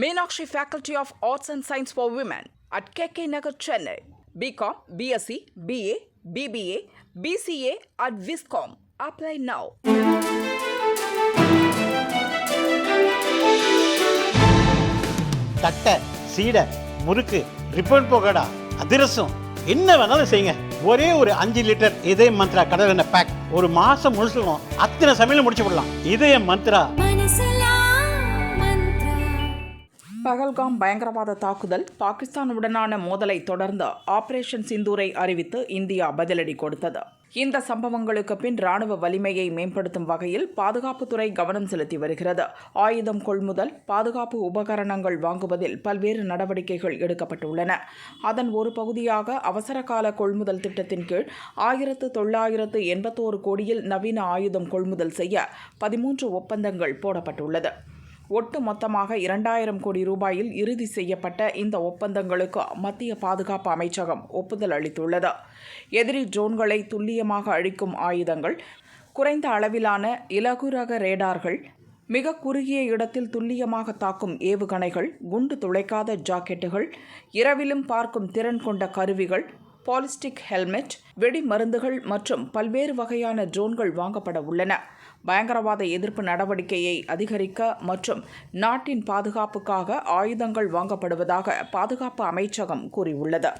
Meenakshi faculty of arts and science for women at K K Nagar Chennai BCom BSc BA BBA BCA at viscom apply now தட்டை சீடை முறுக்கு ribbon போகடா அதிரசம் என்ன வேணாலும் செய்யுங்க. ஒரே ஒரு அஞ்சு லிட்டர் இதய மந்த்ரா கடல் எண்ணெய் பேக் ஒரு மாசம் முழுசுக்கும் அத்தனை சமையல முடிச்சு விடலாம் இதய மந்த்ரா. பகல்காம் பயங்கரவாத தாக்குதல் பாகிஸ்தானுடனான மோதலை தொடர்ந்து ஆபரேஷன் சிந்தூரை அறிவித்து இந்தியா பதிலடி கொடுத்தது. இந்த சம்பவங்களுக்கு பின் ராணுவ வலிமையை மேம்படுத்தும் வகையில் பாதுகாப்புத்துறை கவனம் செலுத்தி வருகிறது. ஆயுதம் கொள்முதல் பாதுகாப்பு உபகரணங்கள் வாங்குவதில் பல்வேறு நடவடிக்கைகள் எடுக்கப்பட்டுள்ளன. அதன் ஒரு பகுதியாக அவசரகால கொள்முதல் திட்டத்தின் கீழ் ஆயிரத்து தொள்ளாயிரத்து எண்பத்தோரு கோடியில் நவீன ஆயுதம் கொள்முதல் செய்ய பதிமூன்று ஒப்பந்தங்கள் போடப்பட்டுள்ளது. ஒட்டு மொத்தமாக இரண்டாயிரம் கோடி ரூபாயில் இறுதி செய்யப்பட்ட இந்த ஒப்பந்தங்களுக்கு மத்திய பாதுகாப்பு அமைச்சகம் ஒப்புதல் அளித்துள்ளது. எதிரி ட்ரோன்களை துல்லியமாக அழிக்கும் ஆயுதங்கள் குறைந்த அளவிலான இலகுரக ரேடார்கள் மிக குறுகிய இடத்தில் துல்லியமாக தாக்கும் ஏவுகணைகள் குண்டு துளைக்காத ஜாக்கெட்டுகள் இரவிலும் பார்க்கும் திறன் கொண்ட கருவிகள் பாலிஸ்டிக் ஹெல்மெட் வெடி மருந்துகள் மற்றும் பல்வேறு வகையான ட்ரோன்கள் வாங்கப்பட உள்ளன. பயங்கரவாத எதிர்ப்பு நடவடிக்கையை அதிகரிக்க மற்றும் நாட்டின் பாதுகாப்புக்காக ஆயுதங்கள் வாங்கப்படுவதாக பாதுகாப்பு அமைச்சகம் கூறியுள்ளது.